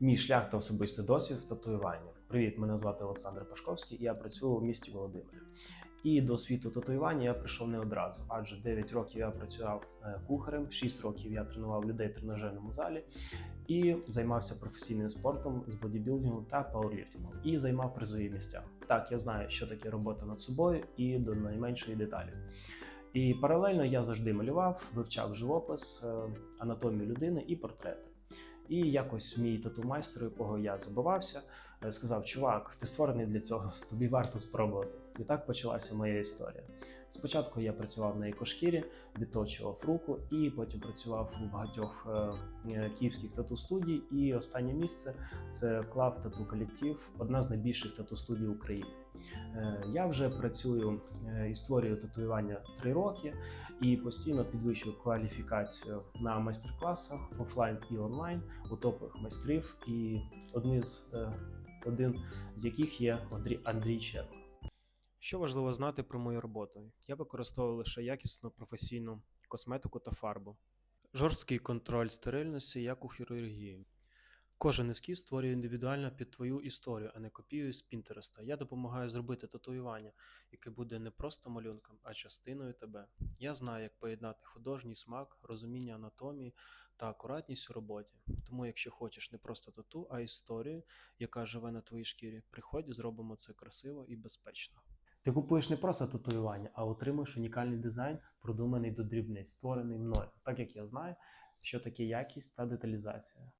Мій шлях та особистий досвід в татуюванні. Привіт, мене звати Олександр Пашковський, я працюю в місті Володимирі. І до світу татуювання я прийшов не одразу, адже 9 років я працював е, кухарем, 6 років я тренував людей в тренажерному залі і займався професійним спортом з бодібілдингу та пауерліфтингом. І займав призові місця. Так, я знаю, що таке робота над собою і до найменшої деталі. І паралельно я завжди малював, вивчав живопис, е, анатомію людини і портрети. І якось мій тату-майстер, якого я забивався, е, сказав: Чувак, ти створений для цього, тобі варто спробувати. І так почалася моя історія. Спочатку я працював на екошкірі, відточував руку, і потім працював у багатьох е, е, київських тату-студій. І останнє місце це Клав Тату Колектив, одна з найбільших тату-студій України. Е, Я вже працюю е, і створюю татуювання три роки і постійно підвищую кваліфікацію на майстер-класах офлайн і онлайн у топових майстрів, і одні з, е, один з яких є Андрій, Андрій Черва. Що важливо знати про мою роботу? Я використовую лише якісну професійну косметику та фарбу. Жорсткий контроль стерильності, як у хірургії. Кожен ескіз створює індивідуально під твою історію, а не копіює з Пінтереста. Я допомагаю зробити татуювання, яке буде не просто малюнком, а частиною тебе. Я знаю, як поєднати художній смак, розуміння анатомії та акуратність у роботі. Тому, якщо хочеш не просто тату, а історію, яка живе на твоїй шкірі, приходь, зробимо це красиво і безпечно. Ти купуєш не просто татуювання, а отримуєш унікальний дизайн, продуманий до дрібниць, створений мною, так як я знаю, що таке якість та деталізація.